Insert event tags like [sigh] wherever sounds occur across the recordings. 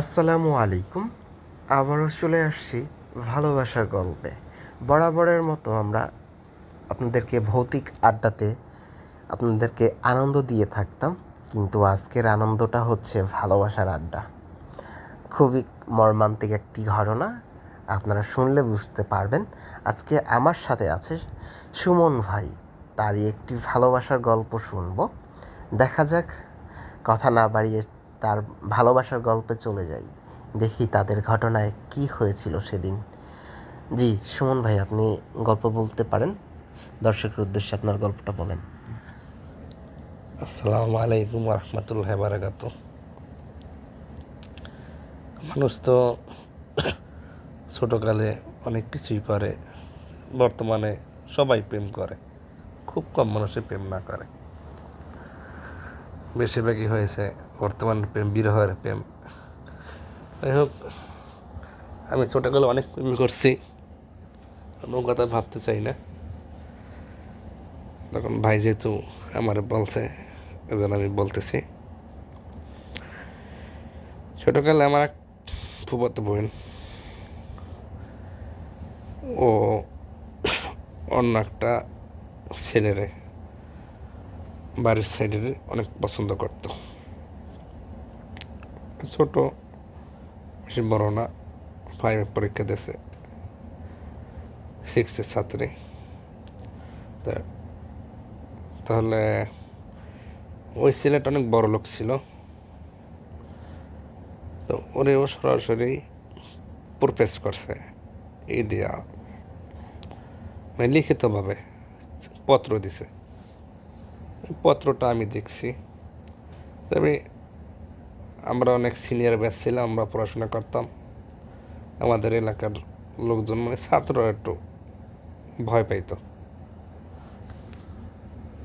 আসসালামু আলাইকুম। আবারও চলে আসছি ভালোবাসার গল্পে। বরাবরের মতো আমরা আপনাদেরকে ভৌতিক আড্ডাতে আপনাদেরকে আনন্দ দিয়ে থাকতাম, কিন্তু আজকের আনন্দটা হচ্ছে ভালোবাসার আড্ডা। খুবই মর্মান্তিক একটি ঘটনা, আপনারা শুনলে বুঝতে পারবেন। আজকে আমার সাথে আছে সুমন ভাই, তারই একটি ভালোবাসার গল্প শুনব। দেখা যাক, কথা না বাড়িয়ে তার ভালোবাসার গল্পে চলে যাই। দেখি তাদের ঘটনায় কি হয়েছিল সেদিন। জি, সুমন ভাই, আপনি গল্প বলতে পারেন? দর্শকের উদ্দেশ্যে আপনার গল্পটা বলেন। আসসালামু আলাইকুম রহমতুল্লাহ বারাকাত মানুষ তো [coughs] ছোটোকালে অনেক কিছুই করে, বর্তমানে সবাই প্রেম করে, খুব কম মানুষে প্রেম না করে। বেশিরভাগই হয়েছে বর্তমান প্রেম, বিরহের প্রেম। যাই হোক, আমি ছোটোকালে অনেক প্রেম করছি। কোনো কথা ভাবতে চাই না। তখন ভাই যেহেতু আমার বলছে, এজন্য আমি বলতেছি। ছোটকালে আমার এক ফুফাতো বোন, ও অন্য একটা ছেলেরে বাড়ির সাইডের অনেক পছন্দ করত। ছোট বেশি বড় না ফাইভে পরীক্ষা দিয়েছে সিক্সের ছাত্রী। তাহলে ওই ছেলেটা অনেক বড় লোক ছিল। তো ওরে ও সরাসরি প্রপেস করছে এই দিয়া। মানে লিখিতভাবে পত্র দিছে। পত্রটা আমি দেখছি। তবে আমরা অনেক সিনিয়র ব্যাচ ছিলাম আমরা পড়াশোনা করতাম। আমাদের এলাকার লোকজন মানে ছাত্ররা একটু ভয় পাইতো।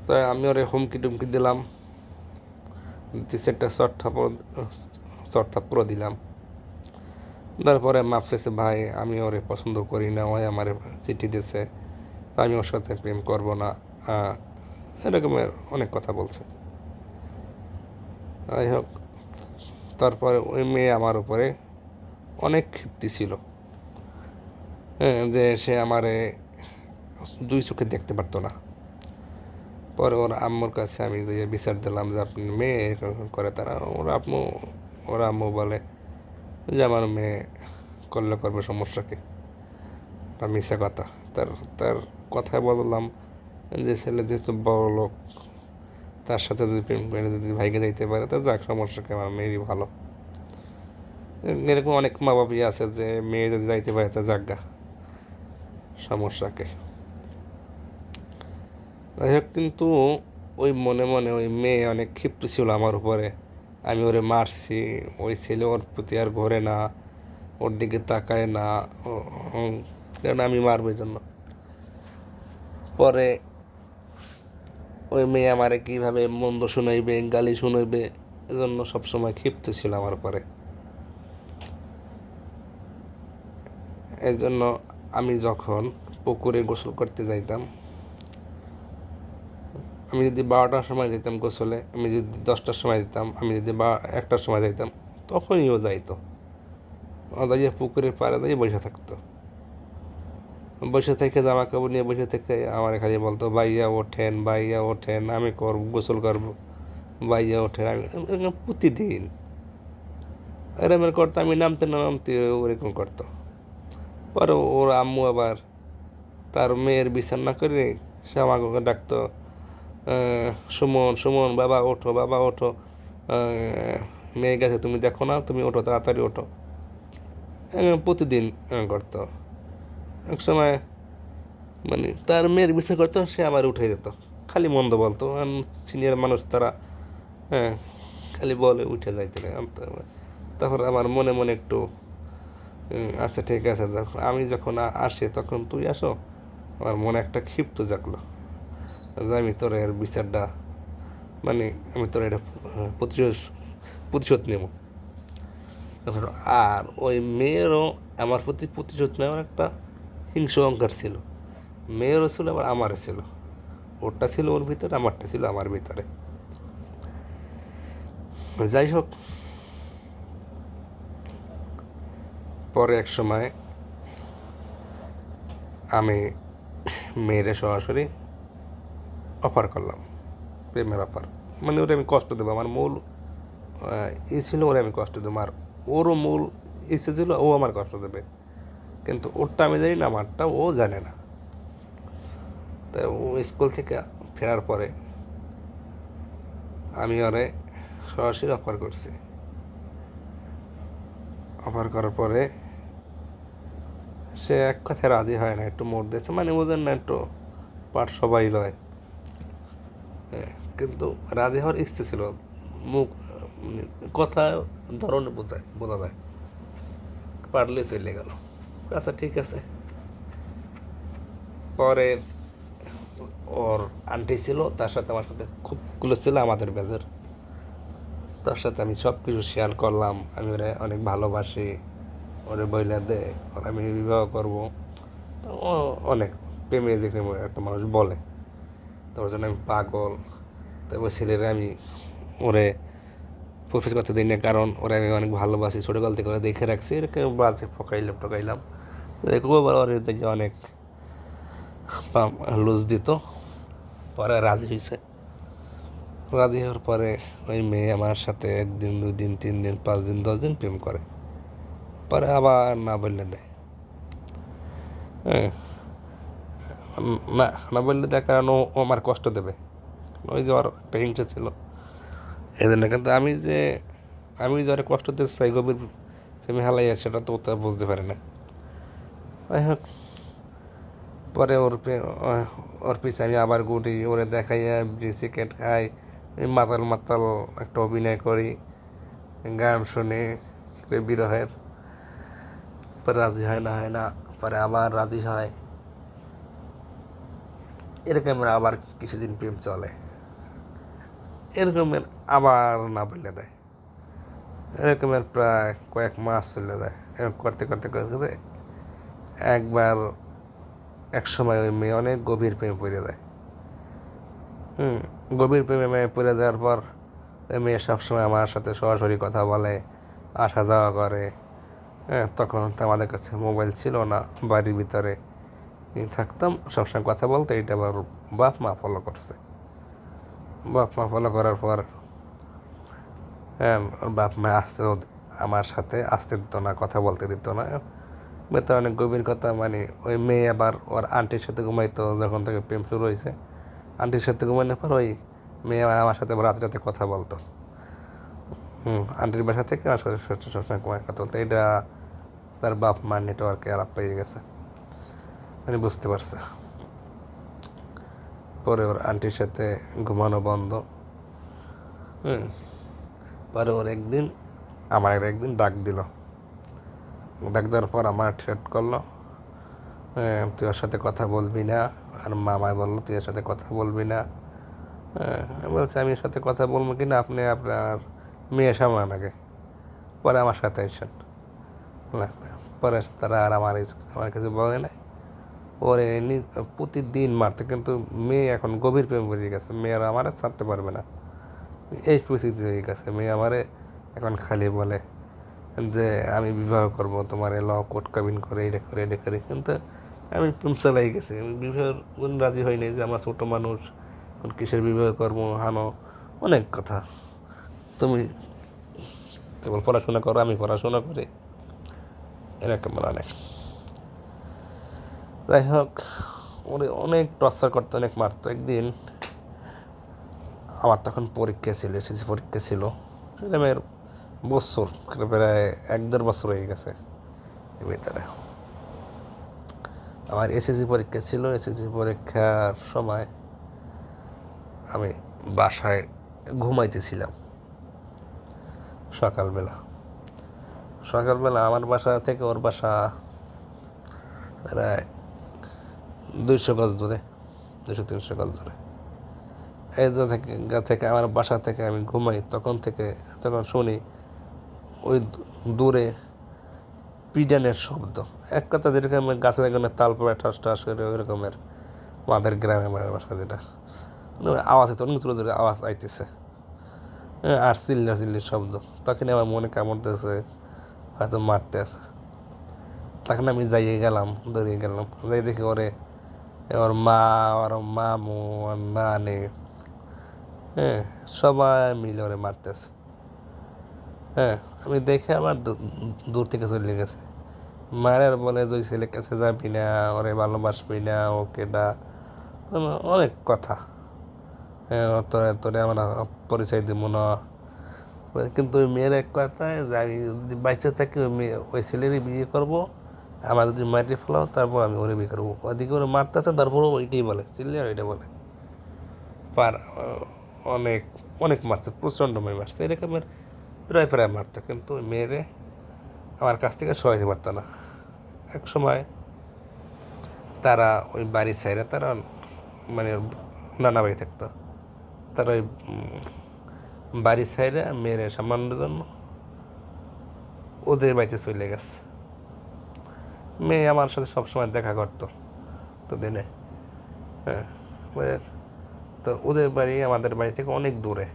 তাই আমি ওরে হুমকি টুমকি দিলাম। দু চারটা শর্ট থাপড় দিলাম। তারপরে মাফেছে ভাই, আমি ওরে পছন্দ করি না, ওই আমার চিঠি দিয়েছে তা আমি ওর সাথে প্রেম করব না। এরকমের অনেক কথা বলছে। যাই হোক তারপরে ওই মেয়ে আমার উপরে অনেক ক্ষিপ্তি ছিল। হ্যাঁ যে সে আমারে দুই চোখে দেখতে পারতো না। পরে ওর আম্মুর কাছে আমি যে বিচার দিলাম যে আপনি মেয়ে এরকম করে, তারা ওর আম্মু ওর আম্মু বলে যে আমার মেয়ে করলে করবে সমস্যাকে মিশা কথা। তার তার কথায় বললাম যে ছেলে যেহেতু বড় লোক তার সাথে যদি প্রেম করে, যদি ভাইকে যাইতে পারে, তা যাক, সমস্যা কি, আমার মেয়েরই ভালো। এরকম অনেক মা বাবাই আছে যে, মেয়ে যদি যাইতে পারে, তা যাক গা সমস্যাকে যাই হোক, কিন্তু ওই মনে মনে ওই মেয়ে অনেক ক্ষিপ্ত ছিল আমার উপরে। আমি ওরে মারছি, ওই ছেলে ওর প্রতি আর ঘরে না, ওর দিকে তাকায় না কারণ আমি মারবো জন্য। পরে ওই মেয়ে আমারে কীভাবে মন্দ শুনাইবে, গালি শুনাইবে, এজন্য সবসময় ক্ষিপ্ত ছিল আমার পরে এই জন্য আমি যখন পুকুরে গোসল করতে যাইতাম, আমি যদি বারোটার সময় যেতাম গোসলে, আমি যদি দশটার সময় যেতাম আমি যদি বা একটার সময় যাইতাম, তখনই ও যাইতো। ও যাইয়ে পুকুরের পাড়ে যাই বসে থাকতো। বসে থেকে জামা কাপড় নিয়ে বসে থেকে আমার খালি বলতো বাইয়া ওঠেন বাইয়া ওঠেন, আমি করব, গোসল করব বাইয়া ওঠেন। আমি প্রতিদিন। এরকম করতো, আমি নামতে না নামতে ওরকম করতো। পরে ওর আম্মু আবার তার মেয়ের বিচার না করে সে আমাকে ডাকতো সুমন সুমন, বাবা, ওঠো বাবা, ওঠো। মেয়ে গেছে, তুমি দেখো না, তুমি ওঠো, তাড়াতাড়ি ওঠো। প্রতিদিন করতো। এক সময় মানে তার মেয়ের বিচার করতো, সে আমার উঠে যেত খালি মন্দ বলতো। সিনিয়র মানুষ তারা হ্যাঁ খালি বলে, উঠে যাইতে তারপর আমার মনে মনে একটু আচ্ছা ঠিক আছে যখন আমি যখন আসে, তখন তুই আসো। আমার মনে একটা ক্ষিপ্ত জাগলো। যে আমি তোর এর বিচারটা মানে আমি তোর এটা প্রতিশোধ প্রতিশোধ নেব। আর ওই মেয়েরও আমার প্রতি প্রতিশোধ নেওয়ার একটা হিংস অহংকার ছিল। মেয়েরও ছিল, আবার আমারও ছিল। ওরটা ছিল ওর ভিতরে, আমারটা ছিল আমার ভিতরে। যাই হোক, পরে এক সময় আমি মেয়েরে সরাসরি অফার করলাম, প্রেমের অফার। মানে ওরে আমি কষ্ট দেবো, আমার মূল ই ছিল, ওরে আমি কষ্ট দেবো। আর ওরও মূল ইচ্ছে ছিল, ও আমার কষ্ট দেবে। কিন্তু ওরটা আমি জানি না আমারটা ও জানে না। তাই ও স্কুল থেকে ফেরার পরে আমি ওরে সরাসরি অফার করছি। অফার করার পরে সে এক কথায় রাজি হয় না, একটু মোড় দিয়েছে মানে বোঝেন না একটু পাঠ সবাই লয়। কিন্তু রাজি হওয়ার ইচ্ছে ছিল, মুখ কথা, ধরনে বোঝায়, বোঝা যায়। পারলে চলে গেল। আচ্ছা ঠিক আছে। পরে ওর আন্টি ছিল, তার সাথে আমার সাথে খুব ক্লোজ ছিল, আমাদের ব্যাচের। তার সাথে আমি সব কিছু শেয়ার করলাম, আমি ওরে অনেক ভালোবাসি, ওরে বইলা দে, ওর আমি বিবাহ করব। তো অনেক প্রেমে যেখানে একটা মানুষ বলে। তার জন্য আমি পাগল। তারপর ছেলেরা আমি ওরে প্রফেস করতে দিই না, কারণ ওরা আমি অনেক ভালোবাসি, ছোটোকাল থেকে ওরা দেখে রাখছি, এরকম বাজে ফকাইলাম ঠকাইলাম। একবার ওরে অনেক লুজ দিত, পরে রাজি হয়েছে রাজি হওয়ার পরে ওই মেয়ে আমার সাথে একদিন দুই দিন তিন দিন পাঁচ দিন দশ দিন প্রেম করে। পরে আবার না বললে দেয়। হ্যাঁ না না বললে দেয় কারণ ও আমার কষ্ট দেবে। ওই যে ওর একটা ছিল। এই জন্য কিন্তু আমি যে আমি যে কষ্ট দিতে চাই, গভীর প্রেমে হালাইয়া সেটা তো বুঝতে পারে না। যাই হোক পরে ওর ওর পিছে আমি আবার গুটি, ওরে দেখাইয়া বিস্কিট খাই মাতাল মাতাল একটা অভিনয় করি, গান শুনি বিরহের পরে রাজি হয় না হয় না, পরে আবার রাজি হয়। এরকমের আবার কিছুদিন প্রেম চলে। এরকমের আবার না বলে দেয়। এরকমের প্রায় কয়েক মাস চলে যায়। এরকম করতে করতে করতে করতে একবার এক সময় ওই মেয়ে অনেক গভীর প্রেমে পড়ে যায়। হুম, গভীর প্রেমে মেয়ে পড়ে যাওয়ার পর ওই মেয়ে সবসময় আমার সাথে সরাসরি কথা বলে, আসা যাওয়া করে। হ্যাঁ তখন তো আমাদের কাছে মোবাইল ছিল না, বাড়ির ভিতরে। থাকতাম, সবসময় কথা বলতে এটা আবার বাপ মা ফলো করছে। বাপ মা ফলো করার পর হ্যাঁ বাপ মা আসতে, আমার সাথে আসতে দিত না, কথা বলতে দিত না। বেতন অনেক গভীর কথা মানে ওই মেয়ে আবার ওর আন্টির সাথে ঘুমাইতো যখন থেকে প্রেম শুরু হয়েছে আন্টির সাথে ঘুমানোর পর ওই মেয়ে আবার আমার সাথে রাতে রাতে কথা বলতো। হুম আন্টির বাসা থেকে আমার সাথে সবসময় ঘুমায় কথা বলতো। এটা তার বাপ মা নেটওয়ার্কে আলাপ পেয়ে গেছে। মানে বুঝতে পারছে। পরে ওর আন্টির সাথে ঘুমানো বন্ধ। হুম, পরে ওর একদিন, আমার একদিন ডাক দিল। ডাক পর আমার থ্রেট করল। তুই ওর সাথে কথা বলবি না। আর মামায় বলল তুই ওর সাথে কথা বলবি না। হ্যাঁ, বলছি আমি ওর সাথে কথা বলব কি না আপনি আপনার মেয়ে সামলান আগে। পরে আমার সাথে এসেন পরে তারা আর আমার আমার কিছু বলে নাই। ওরে প্রতিদিন মারতে কিন্তু মেয়ে এখন গভীর প্রেম বেরিয়ে গেছে। মেয়েরা আমারে ছাড়তে পারবে না। এই পরিস্থিতি হয়ে গেছে। মেয়ে আমারে এখন খালি বলে। যে আমি বিবাহ করব, তোমার ল কোট কাবিন করে এটা করে এটা করে। কিন্তু আমি প্রেম চালাই গেছি। আমি বিবাহের কোন রাজি হই নাই যে আমরা ছোটো মানুষ কোন কিসের বিবাহ করব, হানো? অনেক কথা। তুমি কেবল পড়াশোনা করো, আমি পড়াশোনা করি। এরকম অনেক যাই হোক ওরে অনেক টর্চার করতো, অনেক মারতো। একদিন আমার তখন পরীক্ষা ছিল এসএসসি পরীক্ষা ছিল। এরকমের বছর প্রায় এক দেড় বছর হয়ে গেছে ভিতরে আমার এসএসসি পরীক্ষা ছিল এসএসসি পরীক্ষার সময় আমি বাসায় ঘুমাইতেছিলাম সকালবেলা। সকালবেলা আমার বাসা থেকে ওর বাসা প্রায় দুইশো গজ দূরে দুশো তিনশো গজ দূরে। এই থেকে থেকে আমার বাসা থেকে আমি ঘুমাই, তখন থেকে যখন শুনি ওই দূরে পিডানের শব্দ। এক কথা যেরকম গাছের এখানে তাল পড়ে ঠাস ঠাস করে ওই রকমের আমাদের গ্রামে আমার বাসা যেটা। মানে আওয়াজ হতো অনেক জোরে আওয়াজ আইতেছে। আর চিল্লা চিল্লির শব্দ। তখন আমার মনে কামড়তেছে হয়তো মারতে আছে। তখন আমি যাইয়ে গেলাম, দৌড়িয়ে গেলাম। যাই দেখি ওরে ওর মা, ওর মামু, ওর নানি হ্যাঁ সবাই মিলে ওরে মারতেছে। হ্যাঁ আমি দেখে আমার দূর থেকে চলে গেছে। মায়ের বলে যে ছেলের কাছে যাবি না, ওরে ভালোবাসবি না, ওকে না অনেক কথা। তোরে তোরে আমরা পরিচয় দিব না। কিন্তু ওই মেয়ের এক কথায় যে আমি যদি বাইচে থাকি, ওই মেয়ে, ওই ছেলেরই বিয়ে করব। আমার যদি মাটি ফেলাও, তারপর আমি ওরে বিয়ে করব। ওদিকে ওরে মারতেছে তারপরও ওইটাই বলে চিল্লি আর ওইটা বলে। পার, অনেক অনেক মারছে, প্রচণ্ড মেয়ে মারছে। এরকমের প্রায় প্রায় মারতো কিন্তু ওই মেয়েরে আমার কাছ থেকে সরাইতে পারতো না। এক সময় তারা ওই বাড়ির সাইডে তারা মানে নানা বাড়ি থাকতো। তারা ওই বাড়ির সাইডে মেয়েরে সামান্য জন্য ওদের বাড়িতে চলে গেছে। মেয়ে আমার সাথে সবসময় দেখা করতো তো দিনে। হ্যাঁ তো ওদের বাড়ি আমাদের বাড়ি থেকে অনেক দূরে।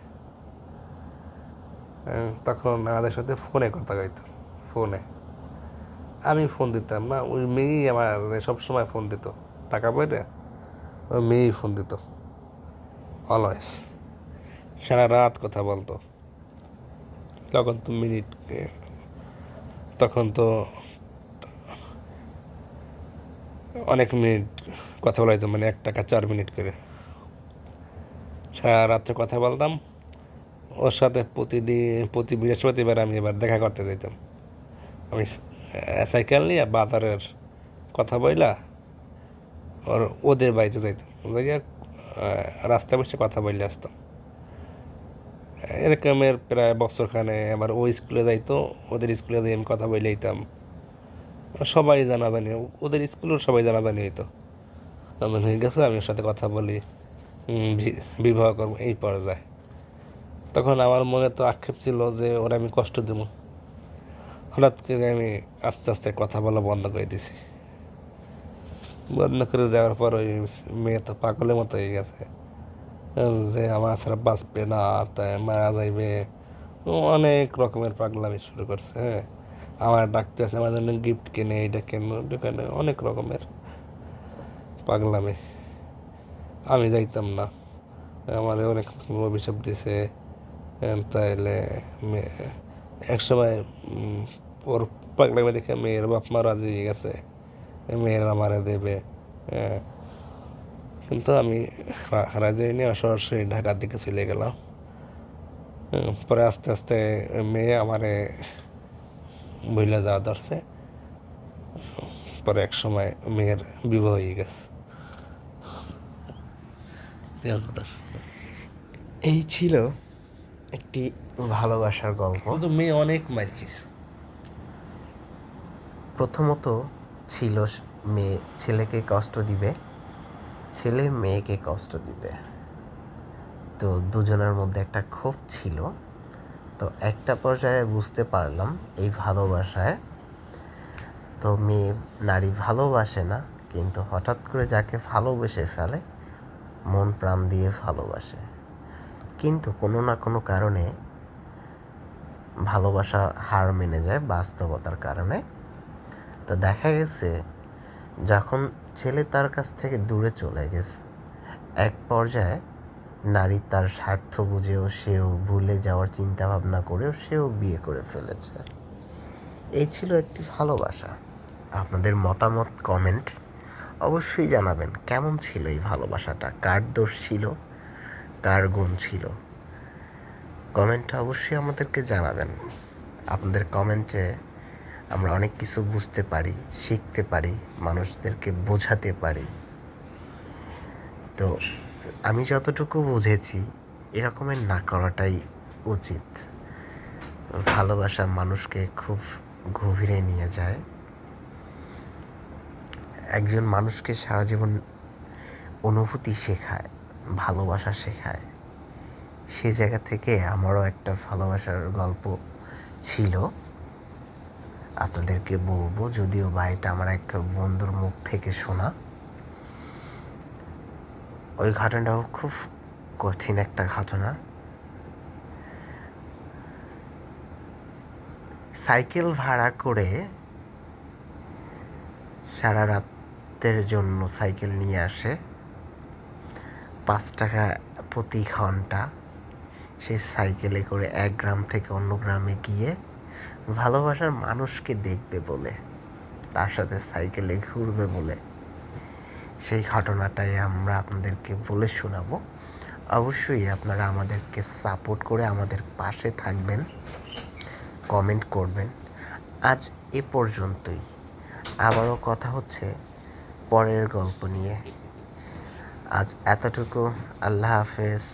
তখন আমাদের সাথে ফোনে কথা কইতো ফোনে। আমি ফোন দিতাম না, ওই মেয়েই আমার সবসময় ফোন দিত। টাকা পয়তে ওই মেয়েই ফোন দিত। অলওয়েজ সারা রাত কথা বলতো। তখন তো মিনিট তখন তো অনেক মিনিট কথা বলা মানে এক টাকা চার মিনিট করে। সারা রাত্রে কথা বলতাম। ওর সাথে প্রতিদিন, প্রতি বৃহস্পতিবার আমি এবার দেখা করতে যেতাম আমি সাইকেল নিয়ে বাজারের কথা বইলা ওর, ওদের বাড়িতে যাইতাম। ওদের রাস্তায় বসে কথা বললে আসতাম। এরকমের প্রায় বছরখানে আবার ও স্কুলে যাইতো, ওদের স্কুলে দিয়ে আমি কথা বলে যেতাম সবাই জানাজানি ওদের স্কুলেও সবাই জানাজানি হইতো। জানাজানি হয়ে গেছে, আমি ওর সাথে কথা বলি বিবাহ করব, এই পর্যায়ে। তখন আমার মনে তো আক্ষেপ ছিল যে ওরা আমি কষ্ট দেব। হঠাৎ করে আমি আস্তে আস্তে কথা বলা বন্ধ করে দিছি। বন্ধ করে দেওয়ার পর ওই মেয়ে তো পাগলের মতো হয়ে গেছে। যে আমার ছাড়া বাঁচবে না, তাই মারা যাইবে। অনেক রকমের পাগলামি শুরু করছে হ্যাঁ। আমার ডাকতেছে আমার জন্য গিফট কেনে এইটা কেন ওইটা কেনে, অনেক রকমের পাগলামি। আমি যাইতাম না। আমার অনেক অভিশাপ দিছে। তাইলে এক সময় ওর পাগলামি দেখে মেয়ের বাপ মা রাজি হয়ে গেছে। মেয়ের আমারে দেবে। কিন্তু আমি রাজি আর সরাসরি ঢাকার দিকে চলে গেলাম। পরে আস্তে আস্তে মেয়ে আমারে বইলা যাওয়া ধরছে। পরে এক সময় মেয়ের বিবাহ হয়ে গেছে। এই ছিল একটি ভালোবাসার গল্প। কিন্তু মেয়ে অনেক মার খেয়েছে প্রথমত ছিল মেয়ে ছেলেকে কষ্ট দিবে ছেলে মেয়েকে কষ্ট দিবে। তো দুজনের মধ্যে একটা ক্ষোভ ছিল। তো একটা পর্যায়ে বুঝতে পারলাম এই ভালোবাসায়। তো মেয়ে নারী ভালোবাসে না কিন্তু হঠাৎ করে যাকে ভালোবেসে ফেলে মন প্রাণ দিয়ে ভালোবাসে। কিন্তু কোনো না কোনো কারণে ভালোবাসা হার মেনে যায় বাস্তবতার কারণে। তো দেখা গেছে, যখন ছেলে তার কাছ থেকে দূরে চলে গেছে, এক পর্যায়ে নারী তার স্বার্থ বুঝেও সেও ভুলে যাওয়ার চিন্তা ভাবনা করেও সেও বিয়ে করে ফেলেছে। এই ছিল একটি ভালোবাসা। আপনাদের মতামত কমেন্ট অবশ্যই জানাবেন, কেমন ছিল এই ভালোবাসাটা? কার দোষ ছিল? কার গুণ ছিল। কমেন্টে অবশ্যই আমাদেরকে জানাবেন। আপনাদের কমেন্টে আমরা অনেক কিছু বুঝতে পারি, শিখতে পারি, মানুষদেরকে বোঝাতে পারি। তো আমি যতটুকু বুঝেছি, এরকমের না করাটাই উচিত। ভালোবাসা মানুষকে খুব গভীরে নিয়ে যায়। একজন মানুষকে সারা জীবন অনুভূতি শেখায়। ভালোবাসা শেখায়। সেই জায়গা থেকে আমারও একটা ভালোবাসার গল্প ছিল। আপনাদেরকে বলব, যদিও বা এটা আমার এক বন্ধুর মুখ থেকে শোনা, ওই ঘটনাটাও খুব কঠিন একটা ঘটনা। সাইকেল ভাড়া করে সারা রাতের জন্য সাইকেল নিয়ে আসে। পাঁচ টাকা প্রতি ঘণ্টা। সেই সাইকেলে করে এক গ্রাম থেকে অন্য গ্রামে গিয়ে ভালোবাসার মানুষকে দেখবে বলে, তার সাথে সাইকেলে ঘুরবে বলে। সেই ঘটনাটাই আমরা আপনাদেরকে বলে শোনাবো। অবশ্যই আপনারা আমাদেরকে সাপোর্ট করে আমাদের পাশে থাকবেন, কমেন্ট করবেন। আজ এ পর্যন্তই। আবারও কথা হচ্ছে পরের গল্প নিয়ে। আজ এতটুকু। আল্লাহ হাফেজ।